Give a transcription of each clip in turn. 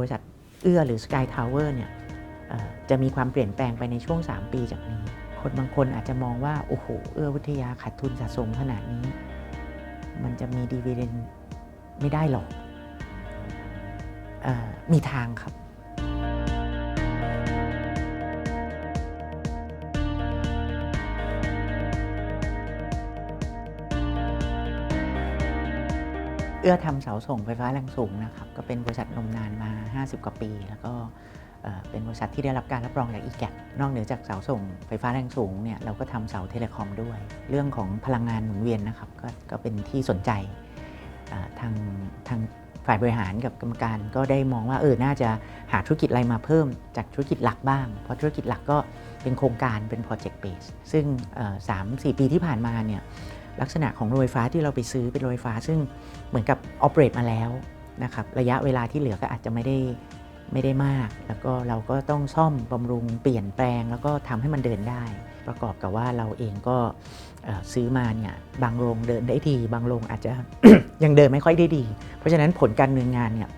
บริษัทเอื้อหรือ Sky Tower เนี่ยเอ่อจะมีความเปลี่ยนแปลงไปในช่วง 3 ปีจากนี้ คนบางคนอาจจะมองว่า โอ้โห เอื้อวิทยาขาดทุนสะสมขนาดนี้ มันจะมีดีเวเดนไม่ได้หรอกออมีทางครับ เอื้อทำเสาส่งไฟฟ้าแรงสูงนะครับก็เป็นบริษัทนมนานมา 50 กว่าปี แล้วก็เป็นบริษัทที่ได้รับการรับรองจากอีแกนอกเหนือจากเสาส่งไฟฟ้าแรงสูงเนี่ยเราก็ทำเสาเทเลคอมด้วย เรื่องของพลังงานหมุนเวียนนะครับก็ก็เป็นที่สนใจทางทางฝ่ายบริหารกับกรรมการก็ได้มองว่าเออน่าจะหาธุรกิจอะไรมาเพิ่มจากธุรกิจหลักบ้าง เพราะธุรกิจหลักก็เป็นโครงการเป็นโปรเจกต์เบสซึ่งสามสี่ปีที่ผ่านมาเนี่ย ลักษณะของโรงไฟฟ้าที่เราไปซื้อเป็นโรงไฟฟ้า ซึ่งเหมือนกับออเปเรตมาแล้วนะครับระยะเวลาที่เหลือก็อาจจะไม่ได้ไม่ได้มาก แล้วก็เราก็ต้องซ่อมบำรุงเปลี่ยนแปลง แล้วก็ทำให้มันเดินได้ ประกอบกับว่าเราเองก็ซื้อมาเนี่ยบางโรงเดินได้ดี บางโรงอาจจะยังเดินไม่ค่อยได้ดี เพราะฉะนั้นผลการเนินงานเนี่ย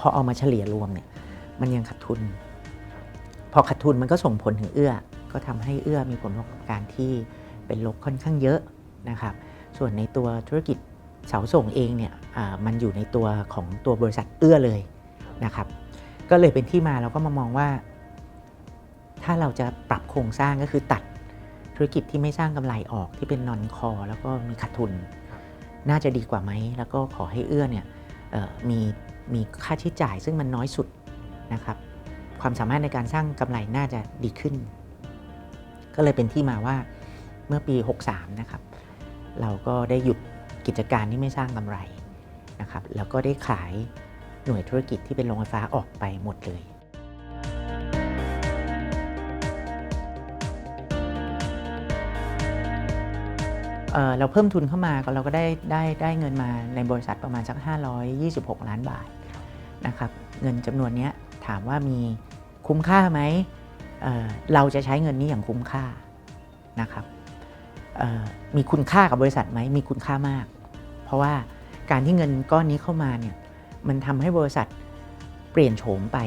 พอเอามาเฉลี่ยรวมเนี่ยมันยังขาดทุน พอขาดทุนมันก็ส่งผลถึงเอื้อ ก็ทำให้เอื้อมีผลประกอบการที่เป็นลบค่อนข้างเยอะ นะครับ ส่วนในตัวธุรกิจเสาส่งเองเนี่ยอ่ามันอยู่ในตัวของตัวบริษัทเอื้อเลยนะครับ ก็เลยเป็นที่มาเราก็มามองว่า ถ้าเราจะปรับโครงสร้างก็คือตัดธุรกิจที่ไม่สร้างกำไรออกที่เป็นนอนคอ แล้วก็มีขาดทุน น่าจะดีกว่าไหม แล้วก็ขอให้เอื้อเนี่ยเอ่อมีมีค่าใช้จ่ายซึ่งมันน้อยสุดนะครับ ความสามารถในการสร้างกำไรน่าจะดีขึ้น ก็เลยเป็นที่มาว่าเมื่อปี 63 นะครับ เราก็ได้หยุดกิจการที่ไม่สร้างกำไรนะครับแล้วก็ได้ขายหน่วยธุรกิจที่เป็นโรงไฟฟ้าออกไปหมดเลยเเราเพิ่มทุนเข้ามาก็เราก็ได้ได้ได้เงินมาในบริษัทประมาณสัก 526 ล้านบาทนะครับเงินจำนวนนี้ถามว่ามีคุ้มค่าไหมเเราจะใช้เงินนี้อย่างคุ้มค่านะครับ มีคุณค่ากับบริษัทไหมมีคุณค่ามาก เพราะว่าการที่เงินก้อนนี้เข้ามาเนี่ยมันทำให้บริษัทเปลี่ยนโฉมไป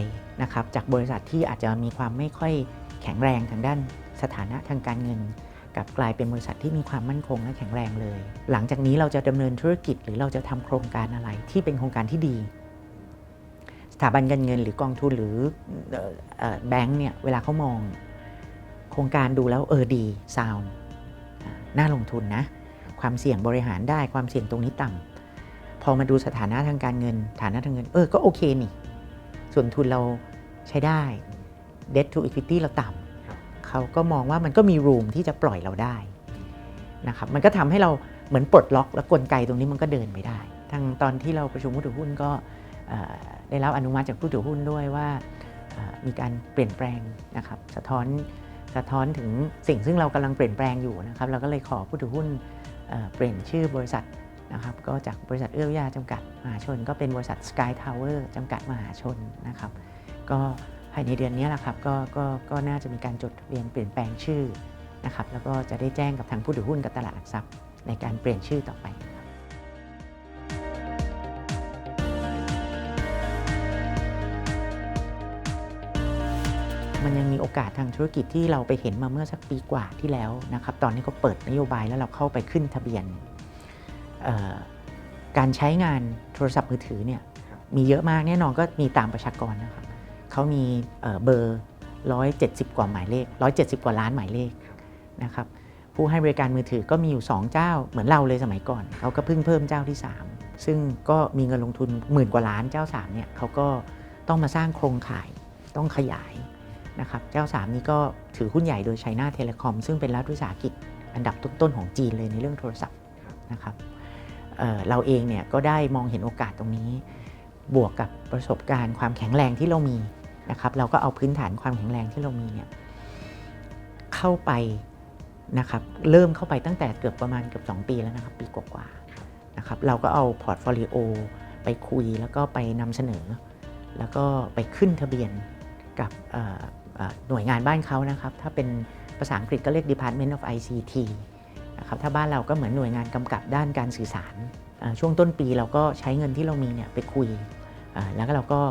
นะครับจากบริษัทที่อาจจะมีความไม่ค่อยแข็งแรงทางด้านสถานะทางการเงินกลับกลายเป็นบริษัทที่มีความมั่นคงและแข็งแรงเลย หลังจากนี้เราจะดำเนินธุรกิจหรือเราจะทำโครงการอะไรที่เป็นโครงการที่ดี สถาบันการเงินหรือกองทุนหรือออแบงก์เนี่ยเวลาเขามอง โครงการดูแล้วเออดีซาวน่าลงทุนนะ ความเสี่ยงบริหารได้ความเสี่ยงตรงนี้ต่ำพอมาดูสถานะทางการเงิน ฐานะทางเงิน เออ ก็โอเคนี่ ส่วนทุนเราใช้ได้ debt to equity เราต่ำเขาก็มองว่ามันก็มีรูมที่จะปล่อยเราได้นะครับ มันก็ทำให้เราเหมือนปลดล็อก แล้วกลไกตรงนี้มันก็เดินไปได้ ทางตอนที่เราประชุมผู้ถือหุ้นก็เอ่อได้รับอนุมัติจากผู้ถือหุ้นด้วยว่าเอ่อมีการเปลี่ยนแปลงนะครับ สะท้อน สะท้อนถึงสิ่งซึ่งเรากำลังเปลี่ยนแปลงอยู่นะครับเราก็เลยขอผู้ถือหุ้นเเปลี่ยนชื่อบริษัทนะครับก็จากบริษัทเอื้อวิทยาจำกัดมหาชน ก็เป็นบริษัท Sky Tower จำกัดมหาชนนะครับก็ภายในเดือนนี้แหละครับก็ก็ก็น่าจะมีการจดทะเบียนเปลี่ยนแปลงชื่อนะครับแล้วก็จะได้แจ้งกับทางผู้ถือหุ้นกับตลาดหลักทรัพย์ในการเปลี่ยนชื่อต่อไป มันยังมีโอกาสทางธุรกิจที่เราไปเห็นมาเมื่อสักปีกว่าที่แล้วนะครับ ตอนนี้ก็เปิดนโยบายแล้วเราเข้าไปขึ้นทะเบียน การใช้งานโทรศัพท์มือถือเนี่ยมีเยอะมากแน่นอนก็มีตามประชากรนะครับเขามีเอ่อเบอร์ 170 กว่าหมายเลข 170 กว่าล้านหมายเลขนะครับผู้ให้บริการมือถือก็มีอยู่ 2 เจ้าเหมือนเราเลยสมัยก่อนเขาก็เพิ่งเพิ่มเจ้าที่ 3 ซึ่งก็มีเงินลงทุนหมื่นกว่าล้านเจ้า3เนี่ยเขาก็ต้องมาสร้างโครงข่ายต้องขยาย นะครับเจ้า 3 นี้ก็ถือหุ้นใหญ่โดยไชน่าเทเลคอมซึ่งเป็นรัฐวิสาหกิจอันดับต้นๆของจีนเลยในเรื่องโทรศัพท์นะครับเเราเองเนี่ยก็ได้มองเห็นโอกาสตรงนี้ บวกกับประสบการณ์ความแข็งแรงที่เรามีนะครับเราก็เอาพื้นฐานความแข็งแรงที่เรามีเนี่ยเข้าไปนะครับเริ่มเข้าไปตั้งแต่เกือบประมาณเกือบ 2 ปีแล้วนะครับปีกว่าๆนะครับเราก็เอาพอร์ตโฟลิโอไปคุยแล้วก็ไปนำเสนอ แล้วก็ไปขึ้นทะเบียนกับ หน่วยงานบ้านเขานะครับ ถ้าเป็นภาษาอังกฤษก็เรียก Department of ICT นะครับถ้าบ้านเราก็เหมือนหน่วยงานกำกับด้านการสื่อสาร ช่วงต้นปีเราก็ใช้เงินที่เรามีเนี่ยไปคุย แล้วก็เราก็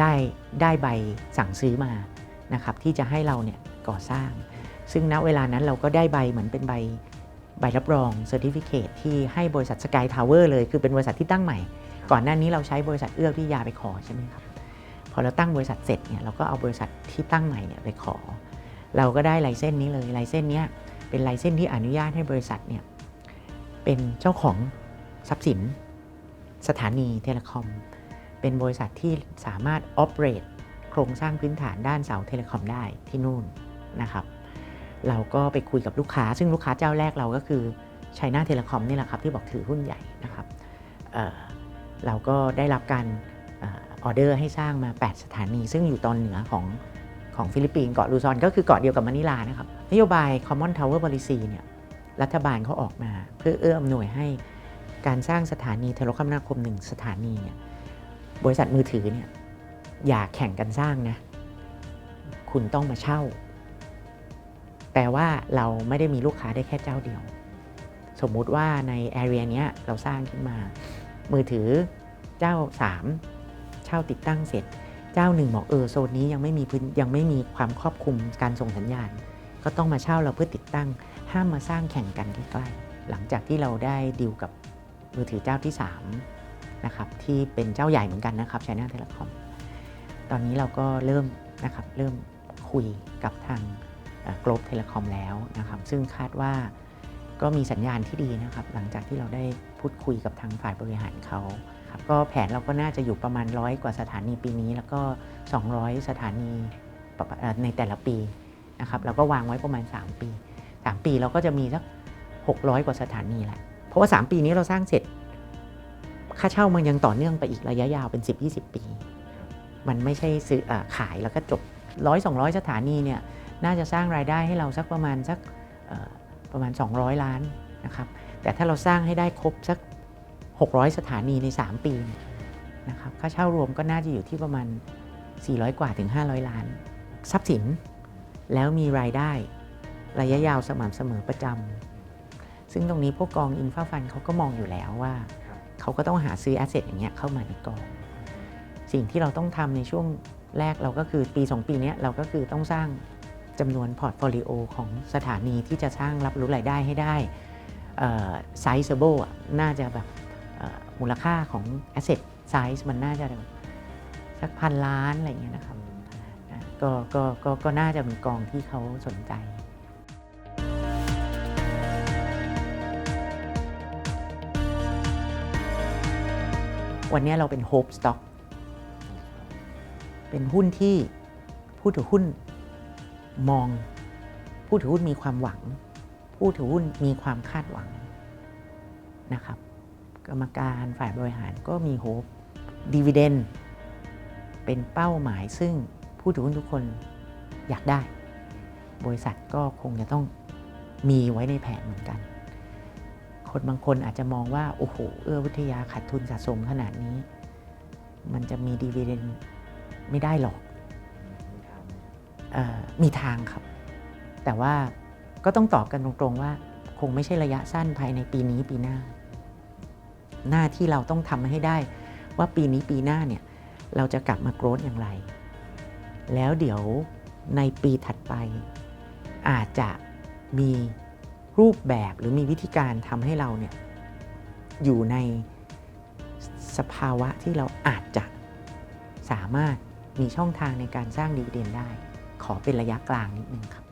ได้ได้ใบสั่งซื้อมานะครับที่จะให้เราเนี่ยก่อสร้าง ซึ่งณเวลานั้นเราก็ได้ใบเหมือนเป็นใบใบรับรองเซอร์ติฟิเคที่ให้บริษัทสกายทาวเวอร์เลย คือเป็นบริษัทที่ตั้งใหม่ ก่อนหน้านี้เราใช้บริษัทเอื้อพิยาไปขอใช่ไหมครับ พอเราตั้งบริษัทเสร็จเนี่ยเราก็เอาบริษัทที่ตั้งใหม่เนี่ยไปขอ เราก็ได้ไลเส้นนี้เลยไลเส้นเนี้ยเป็นไลเส้นที่อนุญาตให้บริษัทเนี่ยเป็นเจ้าของทรัพย์สิน สถานีเทเลคอม เป็นบริษัทที่สามารถ operate โครงสร้างพื้นฐานด้านเสาเทเลคอมได้ที่นู่นนะครับ เราก็ไปคุยกับลูกค้า ซึ่งลูกค้าเจ้าแรกเราก็คือไชน่าเทเลคอมนี่แหละครับที่บอกถือหุ้นใหญ่นะครับเเราก็ได้รับการ ออเดอร์ให้สร้างมา 8 สถานี ซึ่งอยู่ตอนเหนือของของฟิลิปปินส์เกาะลูซอนก็คือเกาะเดียวกับมะนิลานะครับนโยบาย Common Tower Policy เนี่ยรัฐบาลเขาออกมาเพื่อเอื้ออำนวยให้การสร้างสถานีโทรคมนาคมหนึ่งสถานีเนี่ยบริษัทมือถือเนี่ยอย่าแข่งกันสร้างนะ คุณต้องมาเช่า แปลว่าเราไม่ได้มีลูกค้าได้แค่เจ้าเดียว สมมุติว่าในแอเรียเนี้ยเราสร้างขึ้นมา มือถือเจ้า 3 ช่าติดตั้งเสร็จ เจ้าหนึ่งบอกเออโซนนี้ยังไม่มีพื้นยังไม่มีความครอบคลุมการส่งสัญญาณ ก็ต้องมาเช่าเราเพื่อติดตั้ง ห้ามมาสร้างแข่งกันใกล้ๆหลังจากที่เราได้ดีลกับมือถือเจ้าที่3นะครับที่เป็นเจ้าใหญ่เหมือนกันนะครับ China Telecom ตอนนี้เราก็เริ่มนะครับเริ่มคุยกับทางกลบเทเลคอมแล้วนะครับซึ่งคาดว่า ก็มีสัญญาณที่ดีนะครับ หลังจากที่เราได้พูดคุยกับทางฝ่ายบริหารเขาครับก็แผนเราก็น่าจะอยู่ประมาณร้อยกว่าสถานีปีนี้ แล้วก็ 200 สถานีประมาณเอ่อในแต่ละปีนะครับเราก็วางไว้ประมาณ 3 ปี 3 ปีเราก็จะมีสัก 600 กว่าสถานีแหละเพราะว่า 3 ปีนี้เราสร้างเสร็จ ค่าเช่ามันยังต่อเนื่องไปอีกระยะยาวเป็น 10-20 ปี มันไม่ใช่ซื้ออขายแล้วก็จบร้อยสองร้อยสถานีเนี่ยน่าจะสร้างรายได้ให้เราสักประมาณสัก ประมาณ 200 ล้านนะครับแต่ถ้าเราสร้างให้ได้ครบสัก 600 สถานีใน 3 ปีเนี่ยนะครับค่าเช่ารวมก็น่าจะอยู่ที่ประมาณ 400 กว่าถึง 500 ล้าน ทรัพย์สินแล้วมีรายได้ระยะยาวสม่ำเสมอประจำซึ่งตรงนี้พวกกองอินฟาฟันเขาก็มองอยู่แล้วว่า เขาก็ต้องหาซื้อแอสเซทอย่างเงี้ยเข้ามาในกอง สิ่งที่เราต้องทำในช่วงแรกเราก็คือปี 2 ปีเนี้ยเราก็คือต้องสร้าง จำนวนพอร์ตโฟลิโอของสถานีที่จะสร้างรับรู้รายได้ให้ได้ไซส์เบิลน่าจะแบบมูลค่าของ Asset Size มันน่าจะแบบสักพันล้านอะไรเงี้ยนะครับอะก็ก็ก็ก็น่าจะมีกองที่เขาสนใจ วันนี้เราเป็น Hope Stock เป็นหุ้นที่ผู้ถือหุ้น มองผู้ถือหุ้นมีความหวัง ผู้ถือหุ้นมีความคาดหวังนะครับ กรรมการฝ่ายบริหารก็มีโฮปดีเวเดนเป็นเป้าหมายซึ่งผู้ถือหุ้นทุกคนอยากได้ บริษัทก็คงจะต้องมีไว้ในแผนเหมือนกัน คนบางคนอาจจะมองว่า โอ้โห เอื้อวิทยาขาดทุนสะสมขนาดนี้ มันจะมีดีเวเดนไม่ได้หรอก มีทางครับ แต่ว่าก็ต้องตอบกันตรงๆว่า คงไม่ใช่ระยะสั้นภายในปีนี้ปีหน้า หน้าที่เราต้องทำให้ได้ว่าปีนี้ปีหน้าเนี่ยเราจะกลับมาโกรธอย่างไร แล้วเดี๋ยวในปีถัดไป อาจจะมีรูปแบบหรือมีวิธีการทำให้เราเนี่ยอยู่ในสภาวะที่เราอาจจะสามารถมีช่องทางในการสร้างดีเวเดนได้ ขอเป็นระยะกลางนิดนึงครับ